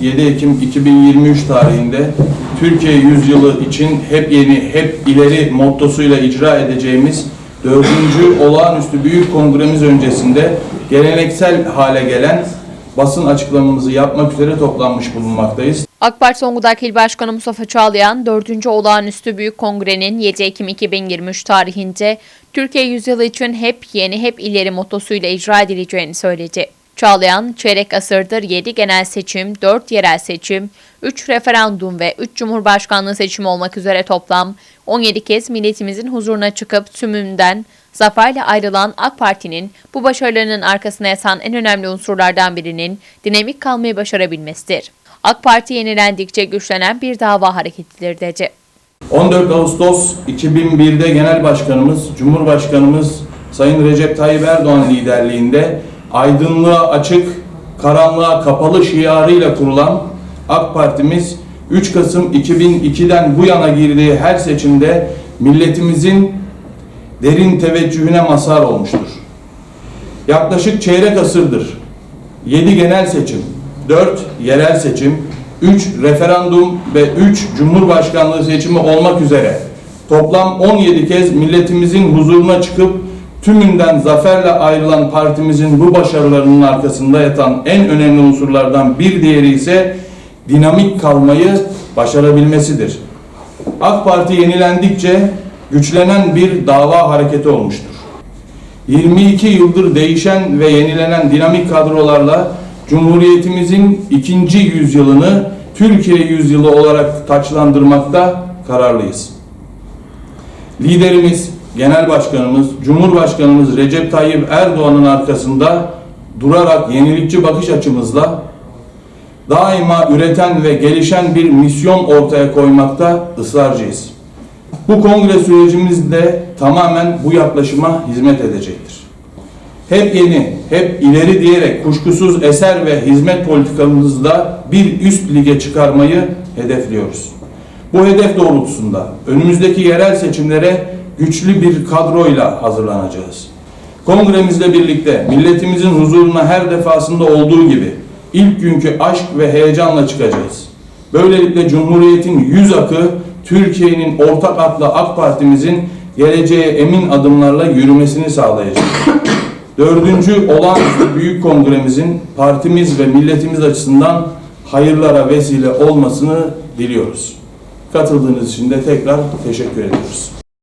7 Ekim 2023 tarihinde Türkiye Yüzyılı için hep yeni, hep ileri mottosuyla icra edeceğimiz 4. Olağanüstü Büyük Kongremiz öncesinde geleneksel hale gelen basın açıklamamızı yapmak üzere toplanmış bulunmaktayız. AK Parti Zonguldak İl Başkanı Mustafa Çağlayan, 4. Olağanüstü Büyük Kongre'nin 7 Ekim 2023 tarihinde Türkiye yüzyılı için hep yeni hep ileri motosuyla icra edileceğini söyledi. Çağlayan, çeyrek asırdır 7 genel seçim, 4 yerel seçim, 3 referandum ve 3 cumhurbaşkanlığı seçimi olmak üzere toplam 17 kez milletimizin huzuruna çıkıp tümünden zaferle ayrılan AK Parti'nin bu başarılarının arkasına yatan en önemli unsurlardan birinin dinamik kalmayı başarabilmesidir. AK Parti yenilendikçe güçlenen bir dava hareketidir dedi. 14 Ağustos 2001'de Genel Başkanımız, Cumhurbaşkanımız Sayın Recep Tayyip Erdoğan liderliğinde aydınlığa açık, karanlığa kapalı şiarıyla kurulan AK Partimiz 3 Kasım 2002'den bu yana girdiği her seçimde milletimizin derin teveccühüne mazhar olmuştur. Yaklaşık çeyrek asırdır 7 genel seçim, 4 yerel seçim, 3 referandum ve 3 cumhurbaşkanlığı seçimi olmak üzere toplam 17 kez milletimizin huzuruna çıkıp tümünden zaferle ayrılan partimizin bu başarılarının arkasında yatan en önemli unsurlardan bir diğeri ise dinamik kalmayı başarabilmesidir. AK Parti yenilendikçe güçlenen bir dava hareketi olmuştur. 22 yıldır değişen ve yenilenen dinamik kadrolarla Cumhuriyetimizin ikinci yüzyılını Türkiye yüzyılı olarak taçlandırmakta kararlıyız. Liderimiz, Genel Başkanımız, Cumhurbaşkanımız Recep Tayyip Erdoğan'ın arkasında durarak yenilikçi bakış açımızla daima üreten ve gelişen bir misyon ortaya koymakta ısrarcıyız. Bu kongre sürecimiz de tamamen bu yaklaşıma hizmet edecektir. Hep yeni, hep ileri diyerek kuşkusuz eser ve hizmet politikamızda bir üst lige çıkarmayı hedefliyoruz. Bu hedef doğrultusunda önümüzdeki yerel seçimlere güçlü bir kadroyla hazırlanacağız. Kongremizle birlikte milletimizin huzuruna her defasında olduğu gibi ilk günkü aşk ve heyecanla çıkacağız. Böylelikle Cumhuriyet'in yüz akı Türkiye'nin ortak adlı AK Parti'mizin geleceğe emin adımlarla yürümesini sağlayacak. Dördüncü olağanüstü büyük kongremizin partimiz ve milletimiz açısından hayırlara vesile olmasını diliyoruz. Katıldığınız için de tekrar teşekkür ediyoruz.